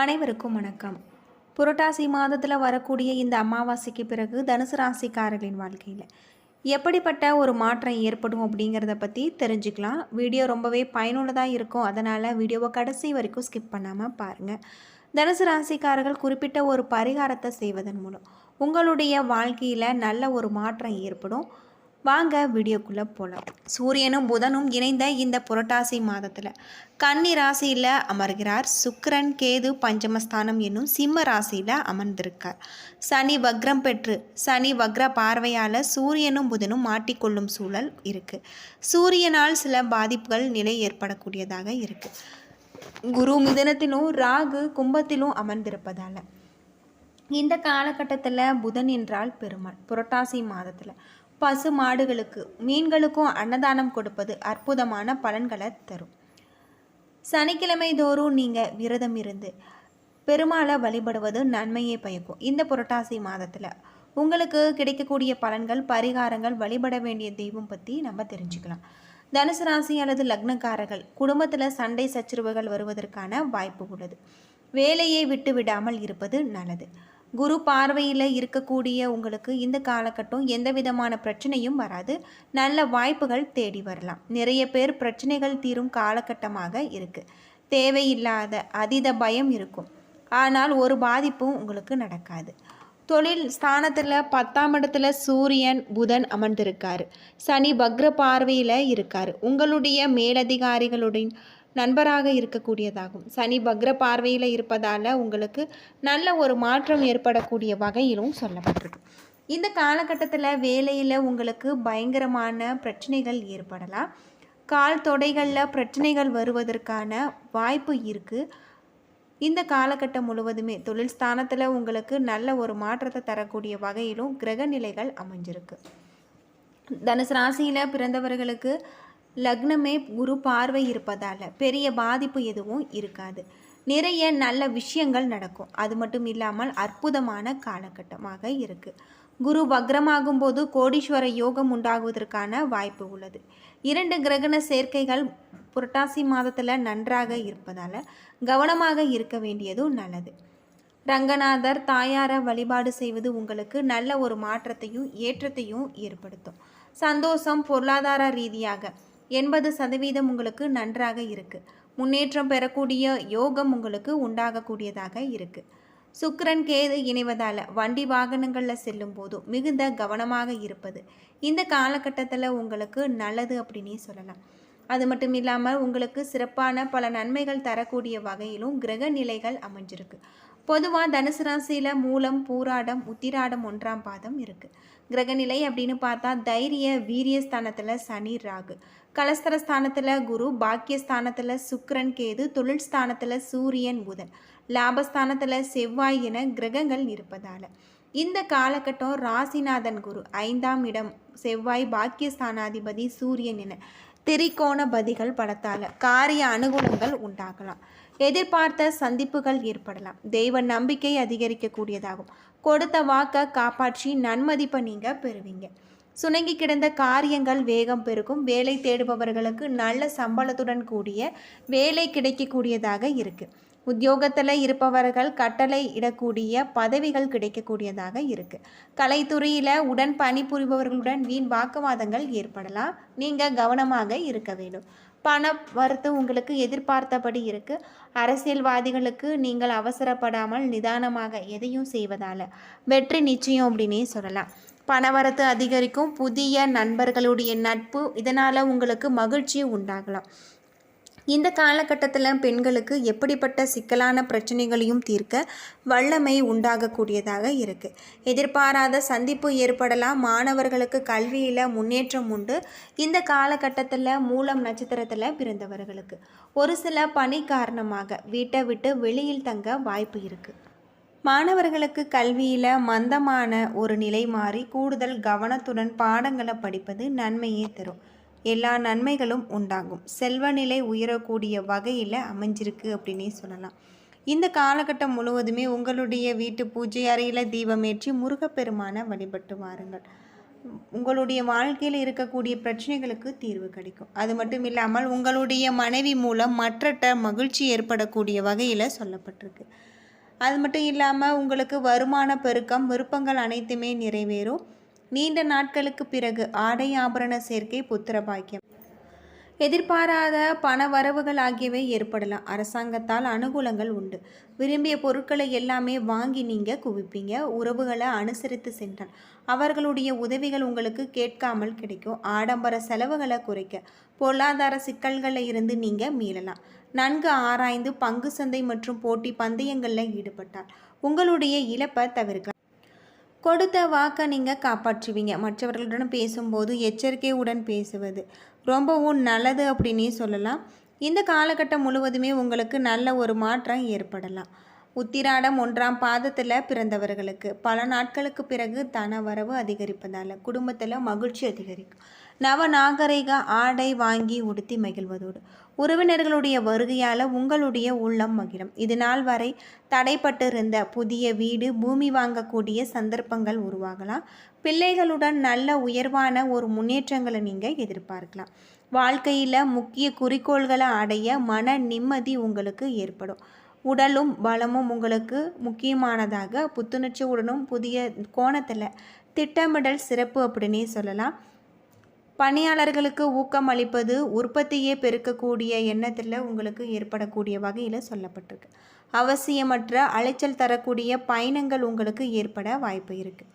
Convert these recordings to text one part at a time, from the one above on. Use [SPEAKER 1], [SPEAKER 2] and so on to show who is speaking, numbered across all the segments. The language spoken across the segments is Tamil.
[SPEAKER 1] அனைவருக்கும் வணக்கம். புரட்டாசி மாதத்தில் வரக்கூடிய இந்த அமாவாசைக்கு பிறகு தனுசு ராசிக்காரர்களின் வாழ்க்கையில் எப்படிப்பட்ட ஒரு மாற்றம் ஏற்படும் அப்படிங்கிறத பற்றி தெரிஞ்சுக்கலாம். வீடியோ ரொம்பவே பயனுள்ளதாக இருக்கும். அதனால் வீடியோவை கடைசி வரைக்கும் ஸ்கிப் பண்ணாமல் பாருங்கள் தனுசு ராசிக்காரர்கள் குறிப்பிட்ட ஒரு பரிகாரத்தை செய்வதன் மூலம் உங்களுடைய வாழ்க்கையில் நல்ல ஒரு மாற்றம் ஏற்படும். வாங்க வீடியோக்குள்ளே போகலாம் சூரியனும் புதனும் இணைந்த இந்த புரட்டாசி மாதத்தில் கன்னி ராசியில் அமர்கிறார். சுக்கரன் கேது பஞ்சமஸ்தானம் என்னும் சிம்ம ராசியில் அமர்ந்திருக்கார். சனி வக்ரம் பெற்று சனி வக்ர பார்வையால் சூரியனும் புதனும் மாட்டிக்கொள்ளும் சூழல் இருக்குது சூரியனால் சில பாதிப்புகள் நிலை ஏற்படக்கூடியதாக இருக்குது குரு மிதனத்திலும் ராகு கும்பத்திலும் அமர்ந்திருப்பதால் இந்த காலகட்டத்தில் புதன் என்றால் பெருமாள். புரட்டாசி மாதத்தில் பசு மாடுகளுக்கு மீன்களுக்கும் அன்னதானம் கொடுப்பது அற்புதமான பலன்களை தரும். சனிக்கிழமை தோறும் நீங்கள் விரதம் இருந்து பெருமாளை வழிபடுவது நன்மையை பயக்கும். இந்த புரட்டாசி மாதத்தில் உங்களுக்கு கிடைக்கக்கூடிய பலன்கள் பரிகாரங்கள் வழிபட வேண்டிய தெய்வம் பற்றி நம்ம தெரிஞ்சுக்கலாம். தனுசு ராசி அல்லது லக்னக்காரர்கள் குடும்பத்தில் சண்டை சச்சரவுகள் வருவதற்கான வாய்ப்பு உள்ளது. வேலையை விட்டு விடாமல் இருப்பது நல்லது. குரு பார்வையில் இருக்கக்கூடிய உங்களுக்கு இந்த காலகட்டம் எந்த விதமான பிரச்சனையும் வராது. நல்ல வாய்ப்புகள் தேடி வரலாம். நிறைய பேர் பிரச்சனைகள் தீரும் காலகட்டமாக இருக்குது தேவையில்லாத அதீத பயம் இருக்கும். ஆனால் ஒரு பாதிப்பும் உங்களுக்கு நடக்காது. தொழில் ஸ்தானத்தில் பத்தாம் இடத்துல சூரியன் புதன் அமர்ந்திருக்காரு. சனி வக்ர பார்வையில் இருக்கார். உங்களுடைய மேலதிகாரிகளுடைய நண்பராக இருக்கக்கூடியதாகும். சனி பக்ர பார்வையில் இருப்பதால் உங்களுக்கு நல்ல ஒரு மாற்றம் ஏற்படக்கூடிய வகையிலும் சொல்லப்பட்டிருக்கு. இந்த காலகட்டத்தில் வேலையில் உங்களுக்கு பயங்கரமான பிரச்சனைகள் ஏற்படலாம். கால் தொடைகளில் பிரச்சனைகள் வருவதற்கான வாய்ப்பு இருக்குது இந்த காலகட்டம் முழுவதுமே தொழில் ஸ்தானத்தில் உங்களுக்கு நல்ல ஒரு மாற்றத்தை தரக்கூடிய வகையிலும் கிரக நிலைகள் அமைஞ்சிருக்கு. தனுசு ராசியில் பிறந்தவர்களுக்கு லக்னமே குரு பார்வை இருப்பதால் பெரிய பாதிப்பு எதுவும் இருக்காது. நிறைய நல்ல விஷயங்கள் நடக்கும். அது மட்டும் இல்லாமல் அற்புதமான காலகட்டமாக இருக்குது குரு வக்ரமாகும் போது கோடீஸ்வர யோகம் உண்டாகுவதற்கான வாய்ப்பு உள்ளது. இரண்டு கிரகண சேர்க்கைகள் புரட்டாசி மாதத்தில் நன்றாக இருப்பதால் கவனமாக இருக்க வேண்டியதும் நல்லது. ரங்கநாதர் தாயாரை வழிபாடு செய்வது உங்களுக்கு நல்ல ஒரு மாற்றத்தையும் ஏற்றத்தையும் ஏற்படுத்தும். சந்தோஷம் பொருளாதார ரீதியாக எண்பது சதவீதம் உங்களுக்கு நன்றாக இருக்குது முன்னேற்றம் பெறக்கூடிய யோகம் உங்களுக்கு உண்டாகக்கூடியதாக இருக்குது சுக்கரன் கேது இணைவதால் வண்டி வாகனங்களில் செல்லும் போதும் மிகுந்த கவனமாக இருப்பது. இந்த காலகட்டத்தில் உங்களுக்கு நல்லது அப்படின்னே சொல்லலாம். அது மட்டும் இல்லாமல் உங்களுக்கு சிறப்பான பல நன்மைகள் தரக்கூடிய வகையிலும் கிரக நிலைகள் அமைஞ்சிருக்கு. பொதுவாக தனுசு ராசியில் மூலம் பூராடம் உத்திராடம் ஒன்றாம் பாதம் இருக்குது கிரகநிலை அப்படின்னு பார்த்தா தைரிய வீரிய ஸ்தானத்தில் சனி ராகு. கலஸ்தர ஸ்தானத்தில் குரு பாக்கியஸ்தானத்தில் சுக்கரன் கேது தொழில் ஸ்தானத்தில் சூரியன் புதன். லாபஸ்தானத்தில் செவ்வாய் என கிரகங்கள் இருப்பதால். இந்த காலகட்டம் ராசிநாதன் குரு ஐந்தாம் இடம் செவ்வாய் பாக்கியஸ்தானாதிபதி சூரியன் என திரிகோண பதிகள் பலத்தால் காரிய அனுகூலங்கள் உண்டாகலாம். எதிர்பார்த்த சந்திப்புகள் ஏற்படலாம். தெய்வ நம்பிக்கை அதிகரிக்கக்கூடியதாகும். கொடுத்த வாக்கை காப்பாற்றி நன்மதிப்பை நீங்கள் பெறுவீங்க. சுணங்கி கிடந்த காரியங்கள் வேகம் பெருகும். வேலை தேடுபவர்களுக்கு நல்ல சம்பளத்துடன் கூடிய வேலை கிடைக்கக்கூடியதாக இருக்குது உத்தியோகத்தில் இருப்பவர்கள் கட்டளை இடக்கூடிய பதவிகள் கிடைக்கக்கூடியதாக இருக்குது கலைத்துறையில் உடன் பணிபுரிபவர்களுடன் வீண் வாக்குவாதங்கள் ஏற்படலாம். நீங்கள் கவனமாக இருக்க வேண்டும். பண வரத்து உங்களுக்கு எதிர்பார்த்தபடி இருக்குது அரசியல்வாதிகளுக்கு நீங்கள் அவசரப்படாமல் நிதானமாக எதையும் செய்வதால். வெற்றி நிச்சயம் அப்படின்னே சொல்லலாம். பணவரத்து அதிகரிக்கும். புதிய நண்பர்களுடைய நட்பு. இதனால் உங்களுக்கு மகிழ்ச்சி உண்டாகலாம். இந்த காலகட்டத்தில் பெண்களுக்கு எப்படிப்பட்ட சிக்கலான பிரச்சனைகளையும் தீர்க்க வல்லமை உண்டாகக்கூடியதாக இருக்குது எதிர்பாராத சந்திப்பு ஏற்படலாம். மாணவர்களுக்கு கல்வியில் முன்னேற்றம் உண்டு. இந்த காலகட்டத்தில் மூலம் நட்சத்திரத்தில் பிறந்தவர்களுக்கு ஒரு சில பணி காரணமாக வீட்டை விட்டு வெளியில் தங்க வாய்ப்பு இருக்குது மாணவர்களுக்கு கல்வியில் மந்தமான ஒரு நிலை மாறி கூடுதல் கவனத்துடன் பாடங்களை படிப்பது நன்மையே தரும். எல்லா நன்மைகளும் உண்டாகும். செல்வநிலை உயரக்கூடிய வகையில் அமைஞ்சிருக்கு அப்படின்னே சொல்லலாம். இந்த காலகட்டம் முழுவதுமே உங்களுடைய வீட்டு பூஜை அறையில் தீபமேற்றி முருகப்பெருமான வழிபட்டு வாருங்கள். உங்களுடைய வாழ்க்கையில் இருக்கக்கூடிய பிரச்சனைகளுக்கு தீர்வு கிடைக்கும். அது மட்டும் இல்லாமல் உங்களுடைய மனைவி மூலம் மற்றட்ட மகிழ்ச்சி ஏற்படக்கூடிய வகையில் சொல்லப்பட்டிருக்கு. அது மட்டும் இல்லாமல் உங்களுக்கு வருமான பெருக்கம் விருப்பங்கள் அனைத்துமே நிறைவேறும். நீண்ட நாட்களுக்கு பிறகு ஆடை ஆபரண சேர்க்கை புத்திரபாக்கியம். எதிர்பாராத பண வரவுகள் ஆகியவை ஏற்படலாம். அரசாங்கத்தால் அனுகூலங்கள் உண்டு. விரும்பிய பொருட்களை எல்லாமே வாங்கி நீங்கள் குவிப்பீங்க. உறவுகளை அனுசரித்து சென்றால். அவர்களுடைய உதவிகள் உங்களுக்கு கேட்காமல் கிடைக்கும். ஆடம்பர செலவுகளை குறைக்க பொருளாதார சிக்கல்களில் இருந்து நீங்கள் மீளலாம். நன்கு ஆராய்ந்து பங்கு சந்தை மற்றும் போட்டி பந்தயங்களில் ஈடுபட்டால் உங்களுடைய இழப்பை தவிர்க்கலாம். கொடுத்த வாக்கை நீங்கள் காப்பாற்றுவீங்க. மற்றவர்களுடன் பேசும்போது எச்சரிக்கையுடன் பேசுவது. ரொம்பவும் நல்லது அப்படின்னே சொல்லலாம். இந்த காலகட்டம் முழுவதுமே உங்களுக்கு நல்ல ஒரு மாற்றம் ஏற்படலாம். உத்திராடம் ஒன்றாம் பாதத்தில் பிறந்தவர்களுக்கு. பல நாட்களுக்கு பிறகு தன வரவு அதிகரிப்பதால் குடும்பத்தில் மகிழ்ச்சி அதிகரிக்கும். நவ நாகரிக ஆடை வாங்கி உடுத்தி மகிழ்வதோடு. உறவினர்களுடைய வருகையால் உங்களுடைய உள்ளம் மகிழும். இது நாள் வரை தடைப்பட்டிருந்த புதிய வீடு பூமி வாங்கக்கூடிய சந்தர்ப்பங்கள் உருவாகலாம். பிள்ளைகளுடன் நல்ல உயர்வான ஒரு முன்னேற்றங்களை நீங்கள் எதிர்பார்க்கலாம். வாழ்க்கையில் முக்கிய குறிக்கோள்களை அடைய மன நிம்மதி உங்களுக்கு ஏற்படும். உடலும் பலமும் உங்களுக்கு முக்கியமானதாக புத்துணர்ச்சியுடனும் புதிய கோணத்தில் திட்டமிடல் சிறப்பு அப்படின்னே சொல்லலாம். பணியாளர்களுக்கு ஊக்கம் அளிப்பது உற்பத்தியை பெருக்கக்கூடிய எண்ணத்தில் உங்களுக்கு ஏற்படக்கூடிய வகையில் சொல்லப்பட்டிருக்கு. அவசியமற்ற அலைச்சல் தரக்கூடிய பயணங்கள் உங்களுக்கு ஏற்பட வாய்ப்பு இருக்குது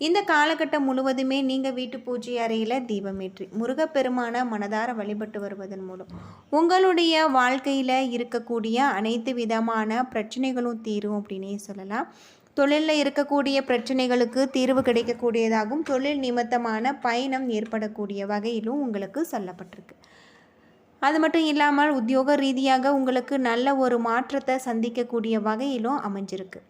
[SPEAKER 1] இந்த காலகட்டம் முழுவதுமே நீங்கள் வீட்டு பூஜை அறையில் தீபமேற்றி முருகப்பெருமான மனதார வழிபட்டு வருவதன் மூலம் உங்களுடைய வாழ்க்கையில் இருக்கக்கூடிய அனைத்து விதமான பிரச்சனைகளும் தீரும் அப்படின்னே சொல்லலாம். தொழிலில் இருக்கக்கூடிய பிரச்சனைகளுக்கு தீர்வு கிடைக்கக்கூடியதாகவும் தொழில் நிமித்தமான பயணம் ஏற்படக்கூடிய வகையிலும் உங்களுக்கு சொல்லப்பட்டிருக்கு. அது மட்டும் இல்லாமல் உத்தியோக ரீதியாக உங்களுக்கு நல்ல ஒரு மாற்றத்தை சந்திக்கக்கூடிய வகையிலும் அமைஞ்சிருக்கு.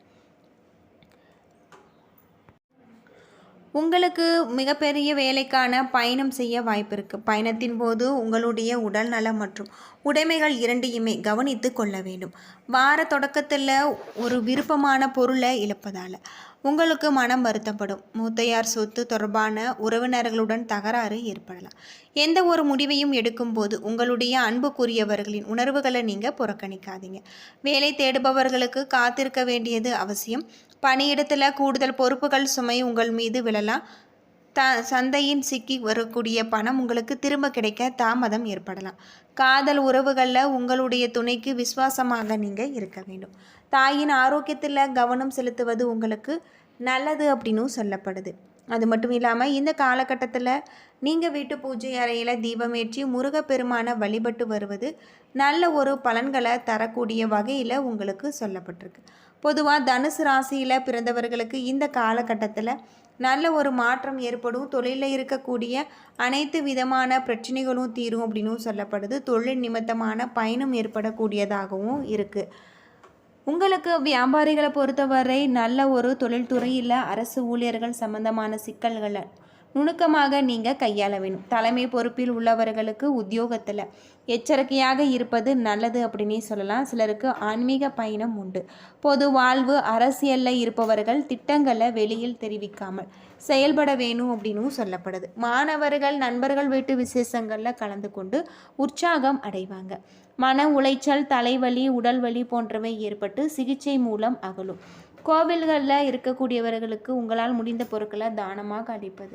[SPEAKER 1] உங்களுக்கு மிகப்பெரிய வேலைக்கான பயணம் செய்ய வாய்ப்பு இருக்குது பயணத்தின் போது உங்களுடைய உடல் நலம் மற்றும் உடைமைகள் இரண்டையுமே கவனித்து கொள்ள வேண்டும். வார தொடக்கத்தில் ஒரு விருப்பமான பொருளை இழப்பதால் உங்களுக்கு மனம் வருத்தப்படும். மூத்தையார் சொத்து தொடர்பான உறவினர்களுடன் தகராறு ஏற்படலாம். எந்த ஒரு முடிவையும் எடுக்கும்போது உங்களுடைய அன்புக்குரியவர்களின் உணர்வுகளை நீங்கள் புறக்கணிக்காதீங்க. வேலை தேடுபவர்களுக்கு காத்திருக்க வேண்டியது அவசியம். பணியிடத்தில் கூடுதல் பொறுப்புகள் சுமை உங்கள் மீது விழலாம். த சந்தையின் சிக்கி வரக்கூடிய பணம் உங்களுக்கு திரும்ப கிடைக்க தாமதம் ஏற்படலாம். காதல் உறவுகளில் உங்களுடைய துணைக்கு விசுவாசமாக நீங்கள் இருக்க வேண்டும். தாயின் ஆரோக்கியத்தில் கவனம் செலுத்துவது உங்களுக்கு நல்லது அப்படின்னும் சொல்லப்படுது. அது மட்டும் இல்லாமல் இந்த காலகட்டத்தில் நீங்கள் வீட்டு பூஜை அறையில் தீபமேற்றி முருகப்பெருமான வழிபட்டு வருவது நல்ல ஒரு பலன்களை தரக்கூடிய வகையில் உங்களுக்கு சொல்லப்பட்டிருக்கு. பொதுவாக தனுசு ராசியில் பிறந்தவர்களுக்கு இந்த காலகட்டத்தில் நல்ல ஒரு மாற்றம் ஏற்படும். தொழிலில் இருக்கக்கூடிய அனைத்து விதமான பிரச்சனைகளும் தீரும் அப்படின்னும் சொல்லப்படுது. தொழில் நிமித்தமான பயணம் ஏற்படக்கூடியதாகவும் இருக்குது உங்களுக்கு வியாபாரிகளை பொறுத்தவரை நல்ல ஒரு தொழில்துறையில் அரசு ஊழியர்கள் சம்பந்தமான சிக்கல்களை நுணுக்கமாக நீங்கள் கையாள வேணும். தலைமை பொறுப்பில் உள்ளவர்களுக்கு உத்தியோகத்தில் எச்சரிக்கையாக இருப்பது நல்லது அப்படின்னே சொல்லலாம். சிலருக்கு ஆன்மீக பயணம் உண்டு. பொது வாழ்வு அரசியலில் இருப்பவர்கள் திட்டங்களை வெளியில் தெரிவிக்காமல் செயல்பட வேணும் அப்படின்னும் சொல்லப்படுது. மாணவர்கள் நண்பர்கள் வீட்டு விசேஷங்களில் கலந்து கொண்டு உற்சாகம் அடைவாங்க. மன உளைச்சல் தலைவலி உடல் வலி போன்றவை ஏற்பட்டு சிகிச்சை மூலம் அகலும். கோவில்களில் இருக்கக்கூடியவர்களுக்கு உங்களால் முடிந்த பொருட்களை தானமாக அளிப்பது.